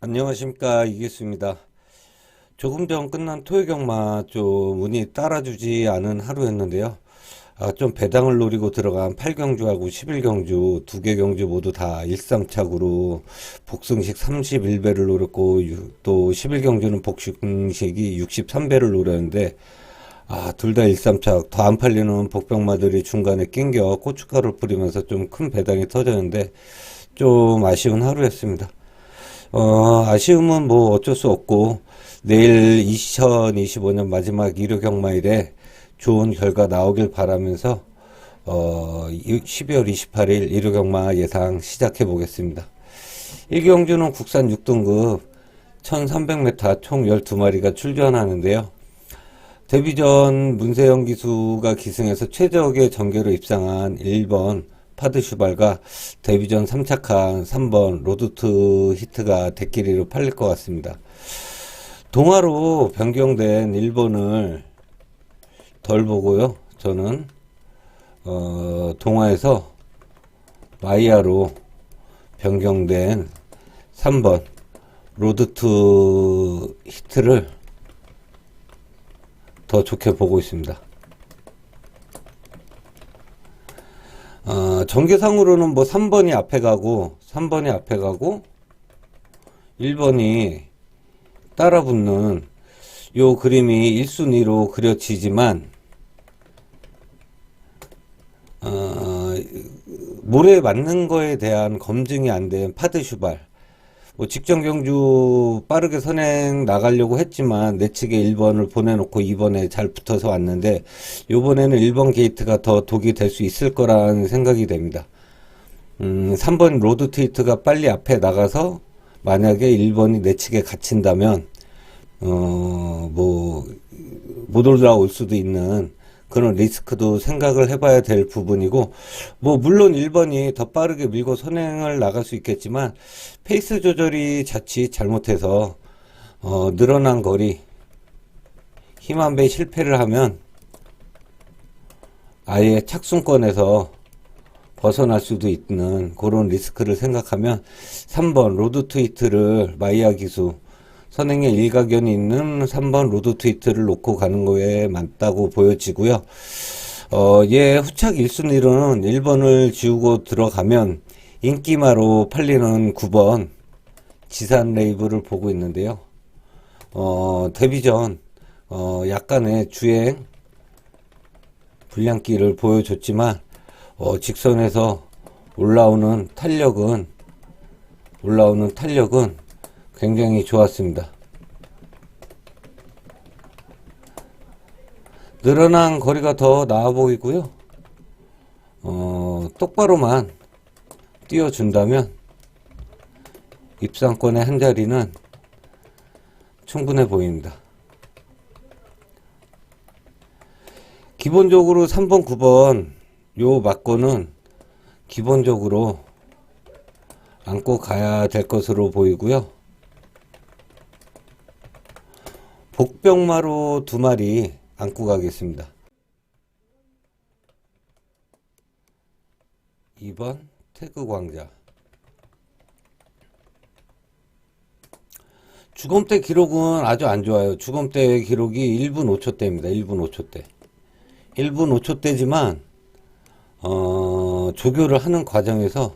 안녕하십니까 이기수입니다. 조금 전 끝난 토요경마 좀 운이 따라주지 않은 하루였는데요. 아, 좀 배당을 노리고 들어간 8경주하고 11경주 두 개 경주 모두 다 일상착으로 복승식 31배를 노렸고 유- 또 11경주는 복승식이 63배를 노렸는데 아, 둘 다 일삼착 더 안 팔리는 복병마들이 중간에 낑겨 고춧가루를 뿌리면서 좀 큰 배당이 터졌는데 좀 아쉬운 하루였습니다. 어, 아쉬움은 뭐 어쩔 수 없고, 내일 2025년 마지막 일요 경마일에 좋은 결과 나오길 바라면서, 어, 12월 28일 일요 경마 예상 시작해 보겠습니다. 1경주는 국산 6등급 1300m 총 12마리가 출전하는데요. 데뷔 전 문세영 기수가 기승해서 최적의 전개로 입상한 1번 파드슈발과 데뷔전 3착한 3번 로드트 히트가 대끼리로 팔릴 것 같습니다. 동화로 변경된 1번을 덜 보고요. 저는 어, 동화에서 마이아로 변경된 3번 로드트 히트를 더 좋게 보고 있습니다. 어, 전개상으로는 뭐 3번이 앞에 가고, 3번이 앞에 가고, 1번이 따라 붙는 요 그림이 1순위로 그려지지만, 어, 모래에 맞는 거에 대한 검증이 안 된 파드 슈발, 뭐 직전 경주 빠르게 선행 나가려고 했지만 내측에 1번을 보내놓고 2번에 잘 붙어서 왔는데 요번에는 1번 게이트가 더 독이 될 수 있을 거라는 생각이 됩니다. 음, 3번 로드 트위트가 빨리 앞에 나가서 만약에 1번이 내측에 갇힌다면 어, 뭐, 못 올라올 수도 있는 그런 리스크도 생각을 해봐야 될 부분이고, 뭐, 물론 1번이 더 빠르게 밀고 선행을 나갈 수 있겠지만, 페이스 조절이 자칫 잘못해서, 어, 늘어난 거리, 힘 한 배 실패를 하면, 아예 착순권에서 벗어날 수도 있는 그런 리스크를 생각하면 3번 로드 트위트를 마이아 기수 선행에 일가견이 있는 3번 로드 트위트를 놓고 가는 거에 맞다고 보여지고요. 어, 얘 후착 1순위로는 1번을 지우고 들어가면 인기마로 팔리는 9번 지산 레이블을 보고 있는데요. 어, 데뷔 전, 어, 약간의 주행 불량기를 보여줬지만, 어, 직선에서 올라오는 탄력은, 올라오는 탄력은 굉장히 좋았습니다. 늘어난 거리가 더 나아 보이고요. 어, 똑바로만 띄워준다면 입상권의 한 자리는 충분해 보입니다. 기본적으로 3번, 9번 요 막고는 기본적으로 안고 가야 될 것으로 보이고요. 복병마로 두 마리 안고 가겠습니다. 2번 태그 광자. 주검대 기록은 아주 안 좋아요. 주검대 기록이 1분 5초 대입니다. 1분 5초 대. 1분 5초 대지만 어, 조교를 하는 과정에서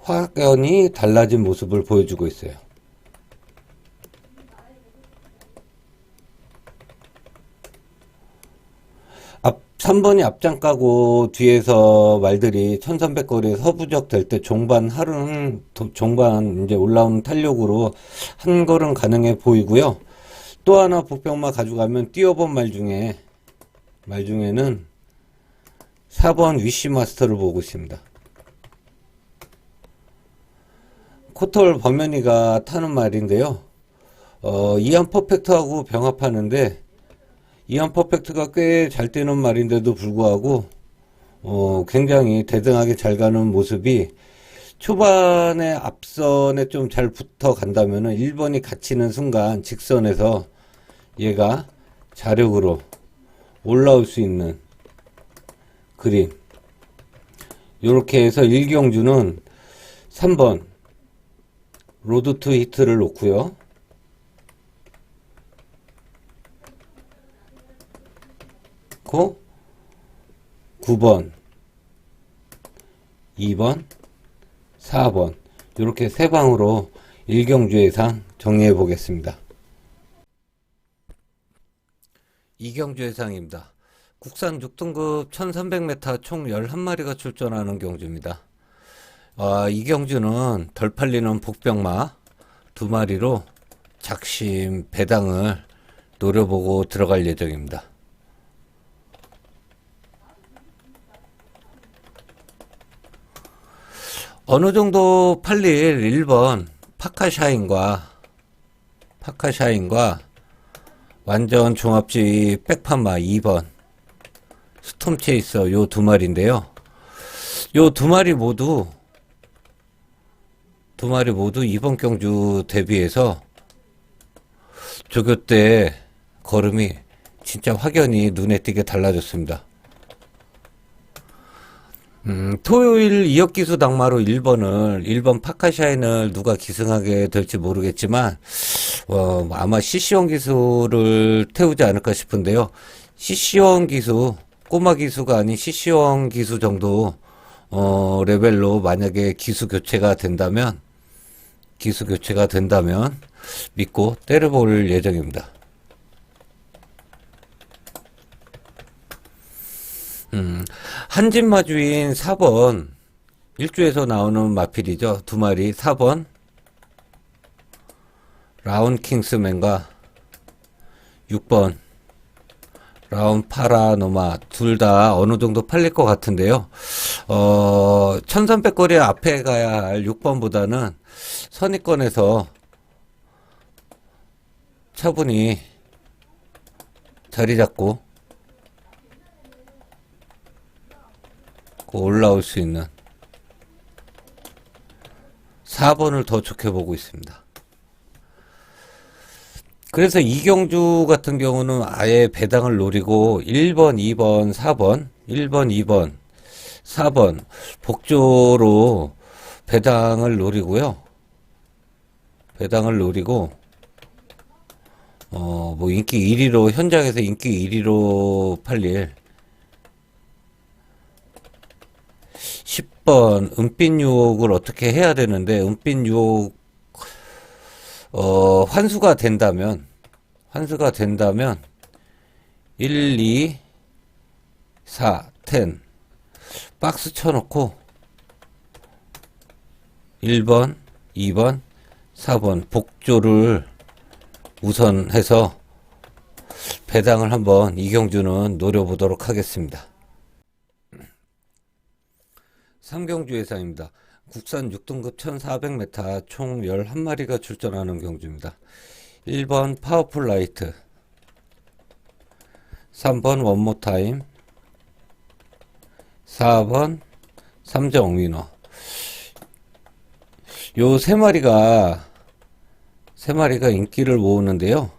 확연히 달라진 모습을 보여주고 있어요. 앞 3번이 앞장 까고 뒤에서 말들이 1300거리 서부적 될 때 종반 하루는 도- 종반 이제 올라오는 탄력으로 한 걸음 가능해 보이고요. 또 하나 복병마 가져가면 뛰어본 말 중에 말 중에는 4번 위시 마스터를 보고 있습니다. 코털 범면이가 타는 말인데요. 어, 이안 퍼펙트하고 병합하는데 이안 퍼펙트가 꽤 잘 뛰는 말인데도 불구하고 어, 굉장히 대등하게 잘 가는 모습이 초반에 앞선에 좀 잘 붙어 간다면은 1번이 갇히는 순간 직선에서 얘가 자력으로 올라올 수 있는 그림. 요렇게 해서 일경주는 3번 로드 투 히트를 놓고요. 고 9번, 2번, 4번 이렇게 세 방으로 일경주 예상 정리해 보겠습니다. 이경주 예상입니다. 국산 6등급 1300m 총 11마리가 출전하는 경주입니다. 아, 이 경주는 덜 팔리는 복병마 두 마리로 작심 배당을 노려보고 들어갈 예정입니다. 어느 정도 팔릴 1번 파카샤인과 파카샤인과 완전 종합지 백판마 2번 스톰체이서 요 두 마리인데요. 요 두 마리 모두 두 마리 모두 이번 경주 대비해서 조교 때 걸음이 진짜 확연히 눈에 띄게 달라졌습니다. 음, 토요일 이역 기수 당마로 1번을, 1번 파카샤인을 누가 기승하게 될지 모르겠지만, 어, 아마 CC1 기수를 태우지 않을까 싶은데요. CC1 기수, 꼬마 기수가 아닌 CC1 기수 정도, 어, 레벨로 만약에 기수 교체가 된다면, 기수 교체가 된다면, 믿고 때려볼 예정입니다. 음, 한진마주인 4번, 일주에서 나오는 마필이죠. 두 마리. 4번, 라운 킹스맨과 6번, 라운 파라노마. 둘 다 어느 정도 팔릴 것 같은데요. 어, 1300거리 앞에 가야 할 6번보다는 선입권에서 차분히 자리 잡고 올라올 수 있는 4번을 더 좋게 보고 있습니다. 그래서 이경주 같은 경우는 아예 배당을 노리고 1번, 2번, 4번, 1번, 2번, 4번 복조로 배당을 노리고요. 배당을 노리고 어, 뭐 인기 1위로 현장에서 인기 1위로 팔릴 10 번 은빛 유혹을 어떻게 해야 되는데 은빛 유혹 어, 환수가 된다면 환수가 된다면 1, 2, 4, 10 박스 쳐놓고 1번, 2번, 4번 복조를 우선 해서 배당을 한번 이경주는 노려보도록 하겠습니다. 삼경주 예상입니다. 국산 6등급 1400m 총 11마리가 출전하는 경주입니다. 1번 파워풀 라이트 3번 원모타임 4번 삼정 위너 요 세 마리가 세 마리가 인기를 모으는데요.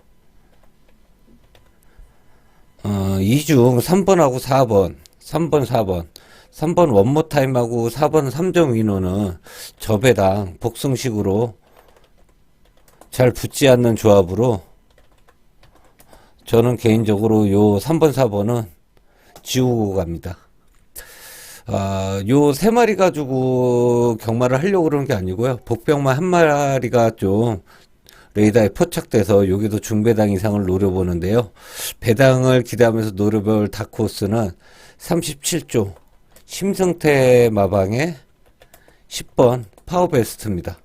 어, 이중 3번하고 4번, 3번, 4번, 3번 원모타임하고 4번 3점 위너는 저배당 복승식으로 잘 붙지 않는 조합으로 저는 개인적으로 요 3번, 4번은 지우고 갑니다. 아, 요 세 마리 가지고 경마를 하려고 그러는 게 아니고요. 복병만 한 마리가 좀 레이더에 포착돼서 여기도 중배당 이상을 노려보는데요. 배당을 기대하면서 노려볼 다크호스는 37조 심성태 마방의 10번 파워베스트입니다.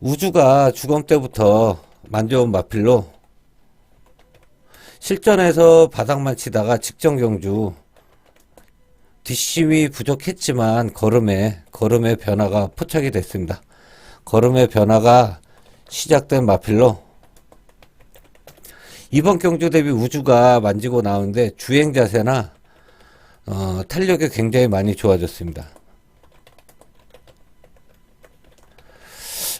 우주가 주검 때부터 만져온 마필로 실전에서 바닥만 치다가 직전 경주 뒷심이 부족했지만 걸음에 걸음의 변화가 포착이 됐습니다. 걸음의 변화가 시작된 마필로 이번 경주 대비 우주가 만지고 나오는데 주행 자세나 어, 탄력이 굉장히 많이 좋아졌습니다.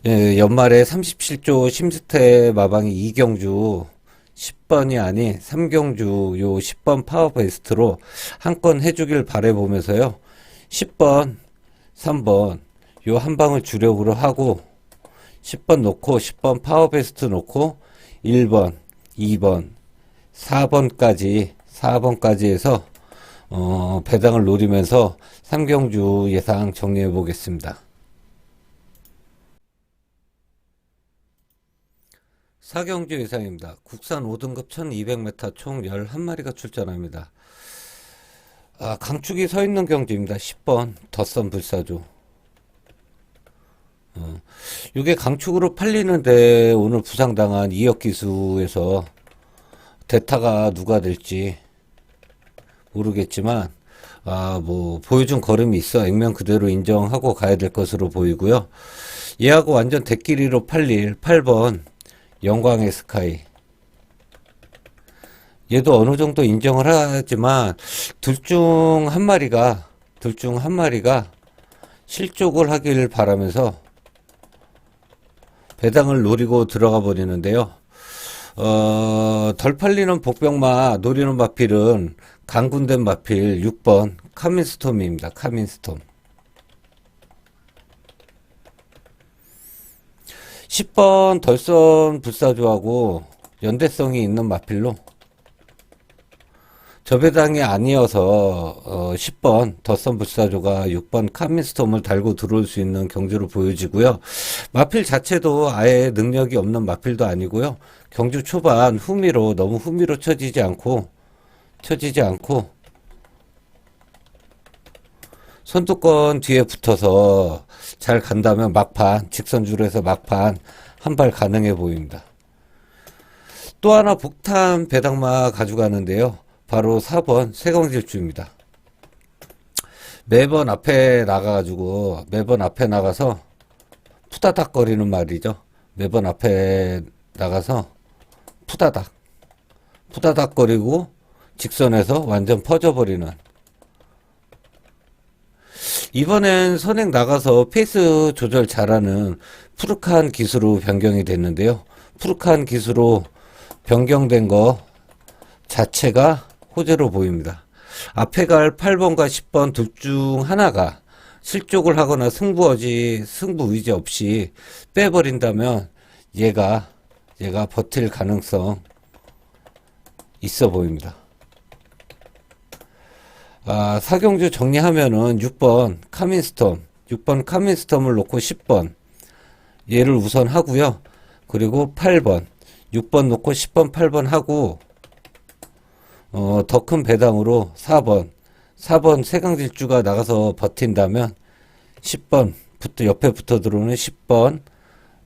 예, 연말에 37조 심스테 마방이 이경주 10번이 아닌 3경주 요 10번 파워베스트로 한 건 해주길 바래보면서요. 10번, 3번 요 한 방을 주력으로 하고 10번 놓고 10번 파워베스트 놓고 1번, 2번, 4번까지 4번까지 해서 어, 배당을 노리면서 삼경주 예상 정리해 보겠습니다. 사경주 예상입니다. 국산 5등급 1200m 총 11마리가 출전합니다. 아, 강축이 서 있는 경주입니다. 10번 덧선 불사조. 어, 이게 강축으로 팔리는데 오늘 부상당한 이역 기수에서 대타가 누가 될지 모르겠지만 아, 뭐 보여준 걸음이 있어 액면 그대로 인정하고 가야 될 것으로 보이고요. 얘하고 완전 대끼리로 팔릴 8번 영광의 스카이. 얘도 어느 정도 인정을 하지만 둘 중 한 마리가 둘 중 한 마리가 실족을 하길 바라면서 배당을 노리고 들어가 버리는데요. 어, 덜 팔리는 복병마 노리는 마필은 강군된 마필 6번 카민스톰입니다. 카민스톰. 10번 덜선 불사조하고 연대성이 있는 마필로 저배당이 아니어서 어, 10번 덧선 불사조가 6번 카민스톰을 달고 들어올 수 있는 경주로 보여지고요. 마필 자체도 아예 능력이 없는 마필도 아니고요. 경주 초반 후미로 너무 후미로 쳐지지 않고 쳐지지 않고 선두권 뒤에 붙어서 잘 간다면 막판 직선주로 해서 막판 한 발 가능해 보입니다. 또 하나 복탄 배당마 가져가는데요. 바로 4번 세광질주입니다. 매번 앞에 나가가지고 매번 앞에 나가서 푸다닥 거리는 말이죠. 매번 앞에 나가서 푸다닥 푸다닥 거리고 직선에서 완전 퍼져버리는 이번엔 선행 나가서 페이스 조절 잘하는 푸르칸 기수로 변경이 됐는데요. 푸르칸 기수로 변경된 거 자체가 호재로 보입니다. 앞에 갈 8번과 10번 둘 중 하나가 실족을 하거나 승부의지, 승부 의지 없이 빼버린다면 얘가, 얘가 버틸 가능성 있어 보입니다. 아, 사경주 정리하면은 6번 카민스톰, 6번 카민스톰을 놓고 10번 얘를 우선 하고요. 그리고 8번, 6번 놓고 10번, 8번 하고 어, 더 큰 배당으로 4번, 4번 세강질주가 나가서 버틴다면 10번 부터 옆에 붙어 들어오는 10번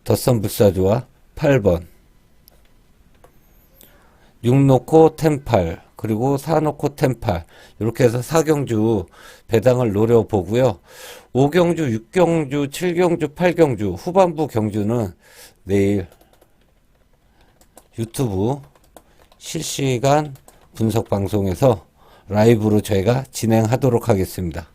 덧선 불사조와 8번 6 놓고 템팔 그리고 4 놓고 템팔 이렇게 해서 4경주 배당을 노려보고요. 5경주, 6경주, 7경주, 8경주 후반부 경주는 내일 유튜브 실시간 분석 방송에서 라이브로 저희가 진행하도록 하겠습니다.